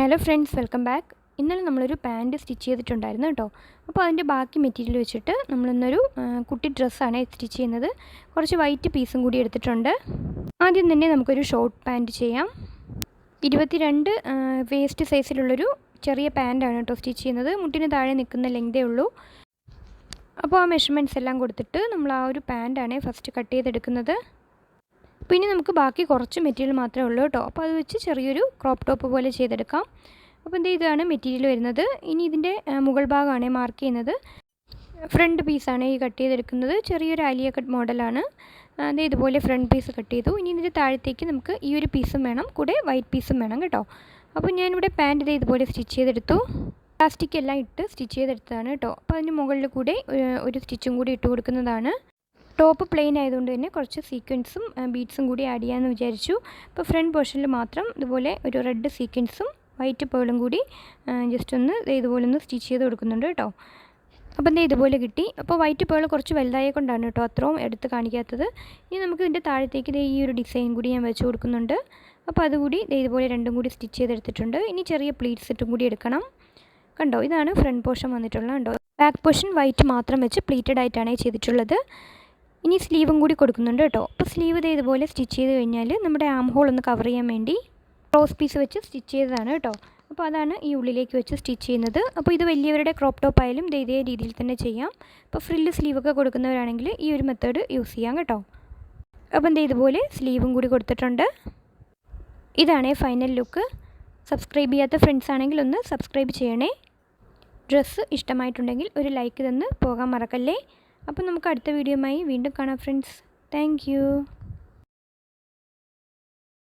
Hello friends welcome back ഇന്നലെ നമ്മളൊരു pant stitch ചെയ്തിട്ടുണ്ടായിരുന്നു കേട്ടോ. അപ്പോൾ അതിന്റെ ബാക്കി മെറ്റീരിയൽ വെച്ചിട്ട് നമ്മളിന്നൊരു കുട്ടി ഡ്രസ്സാണ് സ്റ്റിച്ച് ചെയ്യുന്നത്. കുറച്ച് വൈറ്റ് പീസും കൂടി എടുത്തിട്ടുണ്ട്. ആദ്യം തന്നെ നമുക്കൊരു ഷോർട്ട് പാന്റ് ചെയ്യാം. ഇരുപത്തിരണ്ട് വേസ്റ്റ് സൈസിലുള്ളൊരു ചെറിയ പാന്റാണ് കേട്ടോ സ്റ്റിച്ച് ചെയ്യുന്നത്. മുട്ടിന് താഴെ നിൽക്കുന്ന ലെങ്തേ ഉള്ളൂ. അപ്പോൾ ആ മെഷർമെന്റ്സ് എല്ലാം കൊടുത്തിട്ട് നമ്മൾ ആ ഒരു പാന്റാണ് ഫസ്റ്റ് കട്ട് ചെയ്തെടുക്കുന്നത്. പിന്നെ നമുക്ക് ബാക്കി കുറച്ച് മെറ്റീരിയൽ മാത്രമേ ഉള്ളൂ കേട്ടോ. അപ്പോൾ അത് വെച്ച് ചെറിയൊരു ക്രോപ്പ് ടോപ്പ് പോലെ ചെയ്തെടുക്കാം. അപ്പോൾ എന്താ ഇതാണ് മെറ്റീരിയൽ വരുന്നത്? ഇനി ഇതിന്റെ മുകൾ ഭാഗമാണ് മാർക്ക് ചെയ്യുന്നത്. ഫ്രണ്ട് പീസാണ് ഈ കട്ട് ചെയ്തെടുക്കുന്നത്. ചെറിയൊരു ആലിയ കട്ട് മോഡലാണ് അത് ഇതുപോലെ ഫ്രണ്ട് പീസ് കട്ട് ചെയ്തു. ഇനി ഇതിന്റെ താഴത്തേക്ക് നമുക്ക് ഈ ഒരു പീസും വേണം. കൂടെ വൈറ്റ് പീസും വേണം കേട്ടോ. അപ്പോൾ ഞാനിവിടെ പാന്റ് ഇത് ഇതുപോലെ സ്റ്റിച്ച് ചെയ്തെടുത്തു. പ്ലാസ്റ്റിക് എല്ലാം ഇട്ട് സ്റ്റിച്ച് ചെയ്തെടുത്തതാണ് കേട്ടോ. അപ്പോൾ അതിന് മുകളിൽ കൂടെ ഒരു സ്റ്റിച്ചും കൂടി ഇട്ട് കൊടുക്കുന്നതാണ്. ടോപ്പ് പ്ലെയിൻ ആയതുകൊണ്ട് തന്നെ കുറച്ച് സീക്വൻസും ബീറ്റ്സും കൂടി ആഡ് ചെയ്യാമെന്ന് വിചാരിച്ചു. അപ്പോൾ ഫ്രണ്ട് പോർഷനിൽ മാത്രം ഇതുപോലെ ഒരു റെഡ് സീക്വൻസും വൈറ്റ് പേളും കൂടി ജസ്റ്റ് ഒന്ന് ദേ ഇതുപോലെ ഒന്ന് സ്റ്റിച്ച് ചെയ്ത് കൊടുക്കുന്നുണ്ട് കേട്ടോ. അപ്പോൾ എന്താ ഇതുപോലെ കിട്ടി. അപ്പോൾ വൈറ്റ് പേൾ കുറച്ച് വലുതായ കൊണ്ടാണ് കേട്ടോ അത്രയും എടുത്ത് കാണിക്കാത്തത്. ഇനി നമുക്ക് ഇതിന്റെ താഴത്തേക്ക് ദേ ഈ ഒരു ഡിസൈൻ കൂടി ഞാൻ വെച്ച് കൊടുക്കുന്നുണ്ട്. അപ്പോൾ അതുകൂടി ദേ ഇതുപോലെ രണ്ടും കൂടി സ്റ്റിച്ച് ചെയ്തെടുത്തിട്ടുണ്ട്. ഇനി ചെറിയ പ്ലീറ്റ്സ് ഇട്ടും കൂടി എടുക്കണം. കണ്ടോ? ഇതാണ് ഫ്രണ്ട് പോർഷൻ വന്നിട്ടുള്ളത് കണ്ടോ? ബാക്ക് പോർഷൻ വൈറ്റ് മാത്രം വെച്ച് പ്ലീറ്റഡ് ആയിട്ടാണ് ചെയ്തിട്ടുള്ളത്. ഇനി സ്ലീവും കൂടി കൊടുക്കുന്നുണ്ട് കേട്ടോ. അപ്പോൾ സ്ലീവ് ഇത് ഇതുപോലെ സ്റ്റിച്ച് ചെയ്ത് കഴിഞ്ഞാൽ നമ്മുടെ ആം ഹോൾ ഒന്ന് കവർ ചെയ്യാൻ വേണ്ടി ക്രോസ് പീസ് വെച്ച് സ്റ്റിച്ച് ചെയ്തതാണ് കേട്ടോ. അപ്പോൾ അതാണ് ഈ ഉള്ളിലേക്ക് വെച്ച് സ്റ്റിച്ച് ചെയ്യുന്നത്. അപ്പോൾ ഇത് വലിയവരുടെ ക്രോപ്പ് ടോപ്പ് ആയാലും ഇതേ രീതിയിൽ തന്നെ ചെയ്യാം. അപ്പോൾ ഫ്രില്ല് സ്ലീവൊക്കെ കൊടുക്കുന്നവരാണെങ്കിൽ ഈ ഒരു മെത്തേഡ് യൂസ് ചെയ്യാം കേട്ടോ. അപ്പം എന്താ ഇതുപോലെ സ്ലീവും കൂടി കൊടുത്തിട്ടുണ്ട്. ഇതാണ് ഫൈനൽ ലുക്ക് സബ്സ്ക്രൈബ് ചെയ്യാത്ത ഫ്രണ്ട്സ് ആണെങ്കിൽ ഒന്ന് സബ്സ്ക്രൈബ് ചെയ്യണേ. ഡ്രസ്സ് ഇഷ്ടമായിട്ടുണ്ടെങ്കിൽ ഒരു ലൈക്ക് തന്ന് പോകാൻ മറക്കല്ലേ? അപ്പോൾ നമുക്ക് അടുത്ത വീഡിയോയുമായി വീണ്ടും കാണാം ഫ്രണ്ട്സ്. താങ്ക്